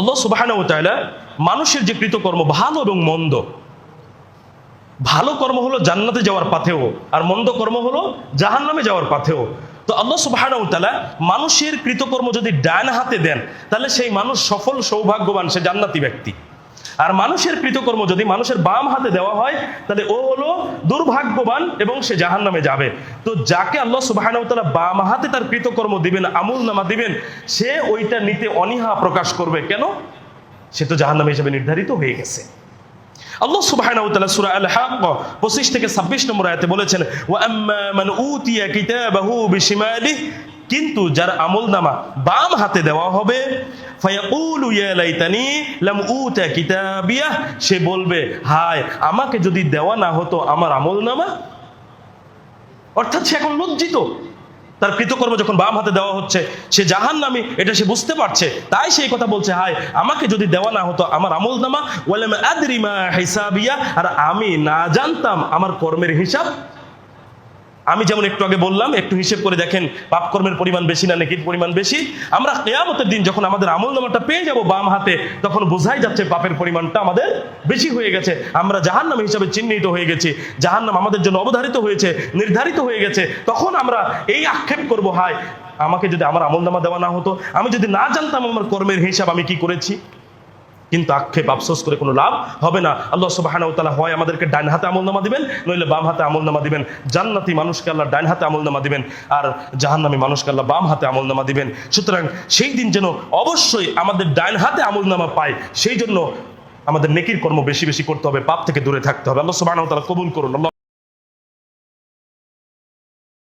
আল্লাহ সুবাহানা সুবাহ মানুষের যে কৃতকর্ম ভালো এবং মন্দ, ভালো কর্ম হলো জান্নাতে যাওয়ার পাথেও আর মন্দ কর্ম হলো জাহান নামে যাওয়ার পাথেও। তো আল্লাহ সুবাহ মানুষের কৃতকর্ম যদি ডান হাতে দেন, তাহলে সেই মানুষ সফল, সৌভাগ্যবান, সে জান্নাতি ব্যক্তি। আর মানুষের কৃতকর্ম যদি মানুষের বাম হাতে দেওয়া হয়, তাহলে ও হলো দুর্ভাগ্যবান এবং সে জাহান নামে যাবে। তো যাকে আল্লাহ সুবাহ বাম হাতে তার কৃতকর্ম দিবেন, আমুল নামা দিবেন, সে ওইটা নিতে অনীহা প্রকাশ করবে। কেন? সে তো জাহান নামে হিসেবে নির্ধারিত হয়ে গেছে। আল্লাহ সুবহানাহু ওয়া আল হাক্ক 25 থেকে 26 নম্বর আয়াতে বলেছেন কিন্তু যার আমলনামা বাম হাতে দেওয়া হবে সে বলবে, হায়, আমাকে যদি দেওয়া না হতো আমার আমলনামা? অর্থাৎ সে এখন লজ্জিত। তার কৃতকর্ম যখন বাম হাতে দেওয়া হচ্ছে, সে জাহান নামি এটা সে বুঝতে পারছে। তাই সেই কথা বলছে, হায়, আমাকে যদি দেওয়া না হতো আমার আমল নামা আর আমি না জানতাম আমার কর্মের হিসাব আমি যেমন একটু আগে বললাম, একটু হিসেব করে দেখেন পাপ কর্মের পরিমাণ বেশি না নেকির পরিমাণ বেশি। আমরা কেয়ামতের দিন যখন আমাদের আমল নামাটা পেয়ে যাব বাম হাতে, তখন বোঝাই যাচ্ছে পাপের পরিমাণটা আমাদের বেশি হয়ে গেছে। আমরা জাহান্নাম হিসাবে চিহ্নিত হয়ে গেছি। জাহান্নাম আমাদের জন্য অবধারিত হয়েছে, নির্ধারিত হয়ে গেছে। তখন আমরা এই আক্ষেপ করব, হায়, আমাকে যদি আমার আমল নামা দেওয়া না হতো, আমি যদি না জানতাম আমার কর্মের হিসাব আমি কি করেছি? কিন্তু আক্ষেপ, আফসোস করে কোনো লাভ হবে না। আল্লাহ সুবাহানাহু তাআলা হয় আমাদেরকে ডান হাতে আমলনামা দিবেন, নইলে বাম হাতে আমলনামা দিবেন। জান্নাতি মানুষকে আল্লাহ ডান হাতে আমলনামা দিবেন আর জাহান্নামী মানুষকে আল্লাহ বাম হাতে আমলনামা দিবেন। সুতরাং সেই দিন যেন অবশ্যই আমাদের ডান হাতে আমলনামা পায়, সেই জন্য আমাদের নেকির কর্ম বেশি বেশি করতে হবে, পাপ থেকে দূরে থাকতে হবে। আল্লাহ সুবহানাহু ওয়া তালা কবুল করুন।